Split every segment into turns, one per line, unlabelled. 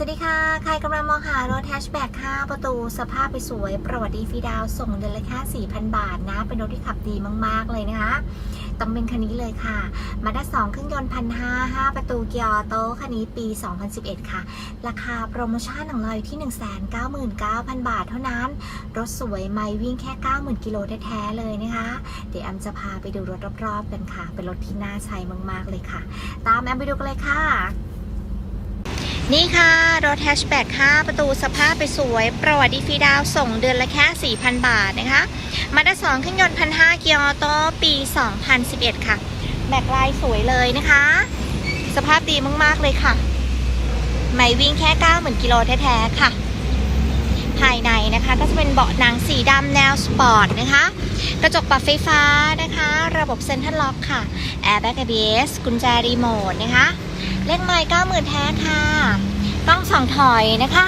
สวัสดีค่ะ ใครกำลังมองหารถแฮชแบ็ก5ประตูสภาพไปสวย ประวัติดีฟีดาว ส่งเดือนละแค่ 4,000 บาทนะ เป็นรถที่ขับดีมาก ๆ เลยนะคะ ต้องเป็นคันนี้เลยค่ะ มาด้า2เครื่องยนต์พันห้า5ประตูเกียร์โต้คันนี้ปี 2011 ค่ะ ราคาโปรโมชั่นของเราอยู่ที่ 199,000 บาทเท่านั้น รถสวยไม่วิ่งแค่ 90,000 กิโลแท้ๆเลยนะคะ เดี๋ยวแอมจะพาไปดูรถรอบๆกันค่ะ เป็นรถที่น่าใช้มากๆเลยค่ะ ตามแอมไปดูกันเลยค่ะ นี่ค่ะรถแฮชแบ็ก5ประตูสภาพไปสวย ประวัติดีฟีดาวส่งเดือนละแค่ 4,000 บาทนะคะ มาด้า2เครื่องยนต์1,500เกียร์ออโต้ปี 2011 ค่ะแบ็กลายสวยเลยนะคะ สภาพดีมาก ๆ เลยค่ะไม่วิ่งแค่ 90,000กิโลแท้ ๆ ค่ะ ภายในนะคะก็จะเป็นเบาะหนังสีดำแนวสปอร์ตนะคะ กระจกปรับไฟฟ้านะคะ ระบบเซ็นทรัลล็อกค่ะแอร์แบ็ก ABS กุญแจรีโมทนะคะ เลขไมล์90,000แท้ค่ะกล้องสองถอยนะคะ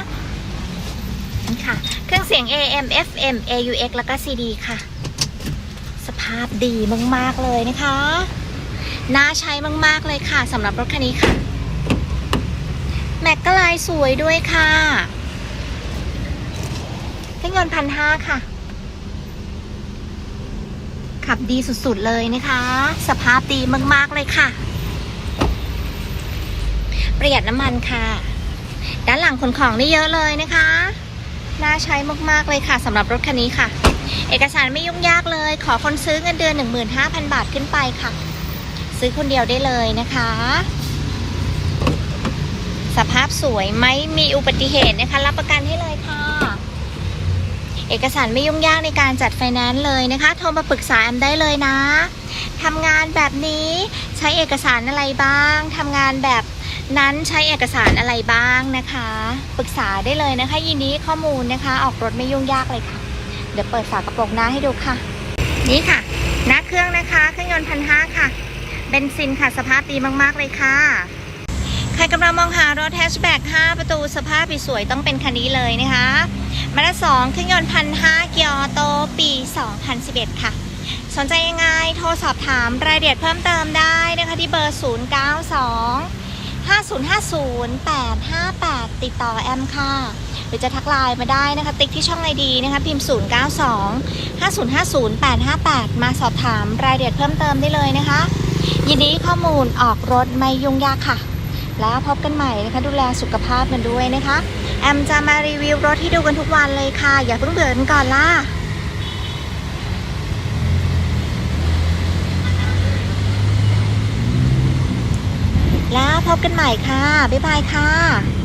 นี่ค่ะ เครื่องเสียง AM FM AUX แล้วก็ CD ค่ะ สภาพดีมาก ๆ เลยนะคะ น่าใช้มาก ๆ เลยค่ะสำหรับรถคันนี้ค่ะ แม็กก็ลายสวยด้วยค่ะเครื่องยนต์พันห้าค่ะ ขับดีสุด ๆ เลยนะคะ สภาพดีมาก ๆ เลยค่ะ ประหยัดน้ำมันค่ะ ด้านหลังขนของได้เยอะเลยนะคะ น่าใช้มากๆเลยค่ะสำหรับรถคันนี้ค่ะ เอกสารไม่ยุ่งยากเลย ขอคนซื้อเงินเดือน 15,000 บาทขึ้นไปค่ะ ซื้อคนเดียวได้เลยนะคะ สภาพสวยไม่มีอุบัติเหตุนะคะ รับประกันให้เลยค่ะ เอกสารไม่ยุ่งยากในการจัดไฟแนนซ์เลยนะคะ โทรมาปรึกษาแอมได้เลยนะทำงานแบบนี้ใช้เอกสารอะไรบ้างทำงานแบบ นั้นใช้เอกสารอะไรบ้างนะคะ ปรึกษาได้เลยนะคะ ยินดีข้อมูลนะคะ ออกรถไม่ยุ่งยากเลยค่ะ เดี๋ยวเปิดฝากระโปรงหน้าให้ดูค่ะ นี่ค่ะ หน้าเครื่องนะคะเครื่องยนต์พันห้าค่ะเบนซินค่ะสภาพดีมากๆเลยค่ะ ใครกำลังมองหารถแฮชแบ็ก5ประตูสภาพสวยต้องเป็นคันนี้เลยนะคะมาด้า2เครื่องยนต์พันห้าเกียร์ออโต้ปี 2011 ค่ะ สนใจยังไงโทรสอบถามรายละเอียดเพิ่มเติมได้นะคะที่เบอร์ 092 5050 858 ติดต่อแอมค่ะ หรือจะทักไลน์มาได้นะคะ ติ๊กที่ช่องไอดีนะคะพิมพ์ 092 5050 858 มาสอบถามรายละเอียดเพิ่มเติมได้เลยนะคะ ยินดีข้อมูลออกรถไม่ยุ่งยากค่ะ แล้วพบกันใหม่นะคะ ดูแลสุขภาพกันด้วยนะคะ แอมจะมารีวิวรถที่ดูกันทุกวันเลยค่ะ อย่าเพิ่งเบื่อกันก่อนล่ะ แล้ว พบกันใหม่ค่ะ บ๊ายบายค่ะ